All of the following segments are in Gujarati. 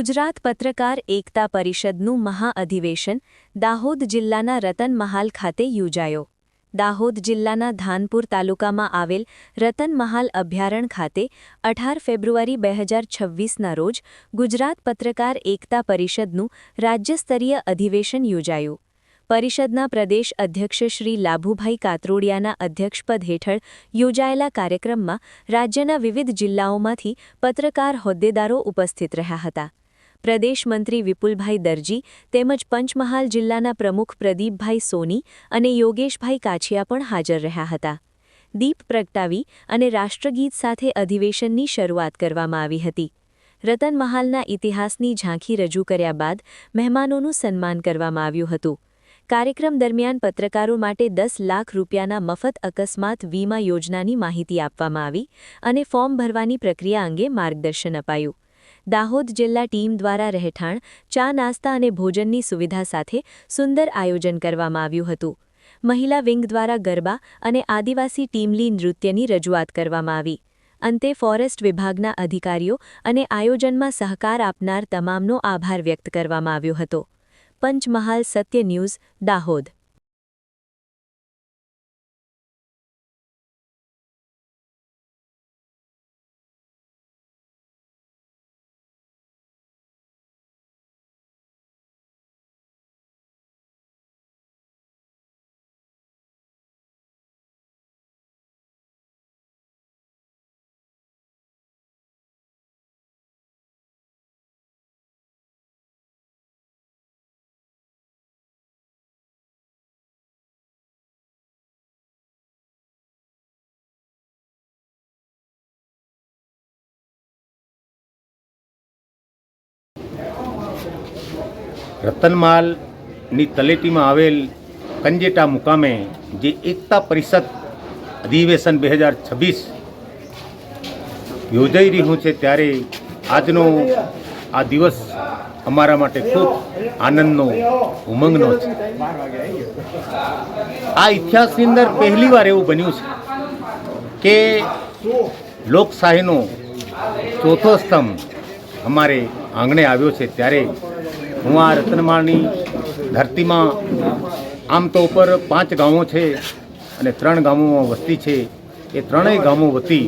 ગુજરાત પત્રકાર એકતા પરિષદનું મહાઅધિવેશન દાહોદ જિલ્લાના રતનમહાલ ખાતે યોજાયો. દાહોદ જિલ્લાના ધાનપુર તાલુકામાં આવેલ રતનમહાલ અભયારણ્ય ખાતે અઢાર ફેબ્રુઆરી બે હજાર છવ્વીસના રોજ ગુજરાત પત્રકાર એકતા પરિષદનું રાજ્યસ્તરીય અધિવેશન યોજાયું. પરિષદના પ્રદેશ અધ્યક્ષ શ્રી લાભુભાઈ કાતરોડિયાના અધ્યક્ષપદ હેઠળ યોજાયેલા કાર્યક્રમમાં રાજ્યના વિવિધ જિલ્લાઓમાંથી પત્રકાર હોદ્દેદારો ઉપસ્થિત રહ્યા હતા. પ્રદેશ મંત્રી વિપુલભાઈ દરજી તેમજ પંચમહાલ જિલ્લાના પ્રમુખ પ્રદીપભાઈ સોની અને યોગેશભાઈ કાછિયા પણ હાજર રહ્યા હતા. દીપ પ્રગટાવી અને રાષ્ટ્રગીત સાથે અધિવેશનની શરૂઆત કરવામાં આવી હતી. રતનમહાલના ઇતિહાસની ઝાંખી રજૂ કર્યા બાદ મહેમાનોનું સન્માન કરવામાં આવ્યું હતું. કાર્યક્રમ દરમિયાન પત્રકારો માટે દસ લાખ રૂપિયાના મફત અકસ્માત વીમા યોજનાની માહિતી આપવામાં આવી અને ફોર્મ ભરવાની પ્રક્રિયા અંગે માર્ગદર્શન અપાયું. દાહોદ જિલ્લા ટીમ દ્વારા રહેઠાણ, ચા નાસ્તા અને ભોજનની સુવિધા સાથે સુંદર આયોજન કરવામાં આવ્યું હતું. મહિલા વિંગ દ્વારા ગરબા અને આદિવાસી ટીમલી નૃત્યની રજૂઆત કરવામાં આવી. અંતે ફોરેસ્ટ વિભાગના અધિકારીઓ અને આયોજનમાં સહકાર આપનાર તમામનો આભાર વ્યક્ત કરવામાં આવ્યો હતો. પંચમહાલ સત્ય ન્યૂઝ દાહોદ રતનમાલની તલેટીમાં આવેલ કંજેટા મુકામે જે એકતા પરિષદ અધિવેશન બે હજાર છવ્વીસ યોજાઈ રહ્યું છે, ત્યારે આજનો આ દિવસ અમારા માટે ખૂબ આનંદનો, ઉમંગનો છે. આ ઇતિહાસની અંદર પહેલીવાર એવું બન્યું છે કે લોકશાહીનો ચોથો સ્તંભ અમારે આંગણે આવ્યો છે, ત્યારે હું આ રતનમાળની ધરતીમાં આમ તો ઉપર પાંચ ગામો છે અને ત્રણ ગામોમાં વસ્તી છે. એ ત્રણેય ગામો વતી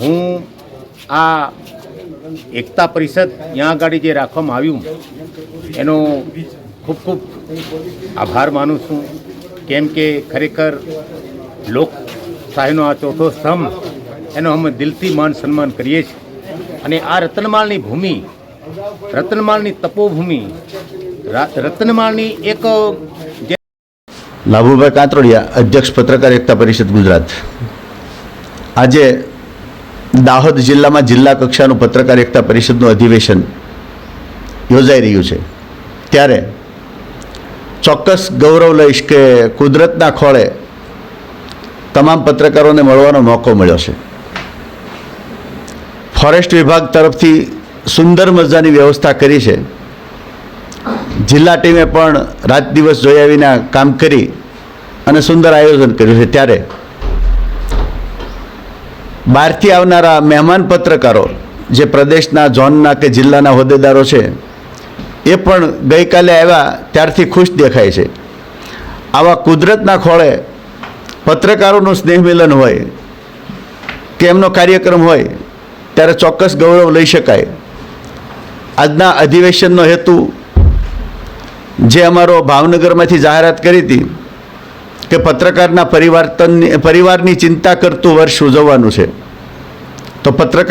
હું આ એકતા પરિષદ ત્યાં આગળ જે રાખવામાં આવ્યું, એનો ખૂબ ખૂબ આભાર માનું છું. કેમ કે ખરેખર લોકશાહીનો આ ચોથો સ્તંભ, એનો અમે દિલથી માન સન્માન કરીએ છીએ. અને આ રતનમાળની ભૂમિ રતનમાળની તપોભૂમિ. રત્નમાળની એક, લાભુભાઈ કાંતરોડિયા, અધ્યક્ષ પત્રકાર એકતા પરિષદ ગુજરાત. આજે દાહોદ જિલ્લામાં જિલ્લા કક્ષાનું પત્રકાર એકતા પરિષદનું અધિવેશન યોજાઈ રહ્યું છે. ત્યારે ચોક્કસ ગૌરવ લઈશ કે કુદરતના ખોળે તમામ પત્રકારોને મળવાનો મોકો મળ્યો છે. ફોરેસ્ટ વિભાગ તરફથી સુંદર મજાની વ્યવસ્થા કરી છે. જિલ્લા ટીમે પણ રાત દિવસ જોયા વિના કામ કરી અને સુંદર આયોજન કર્યું છે. ત્યારે બહારથી આવનારા મહેમાન પત્રકારો, જે પ્રદેશના, ઝોનના કે જિલ્લાના હોદ્દેદારો છે, એ પણ ગઈકાલે આવ્યા ત્યારથી ખુશ દેખાય છે. આવા કુદરતના ખોળે પત્રકારોનું સ્નેહ મિલન હોય, કે એમનો કાર્યક્રમ હોય, ત્યારે ચોક્કસ ગૌરવ લઈ શકાય. આજના અધિવેશનનો હેતુ જે અમારો ભાવનગરમાંથી જાહેરાત કરી હતી કે પત્રકારના પરિવર્તનની પરિવારની ચિંતા કરતું વર્ષ ઉજવવાનું છે. તો પત્રકાર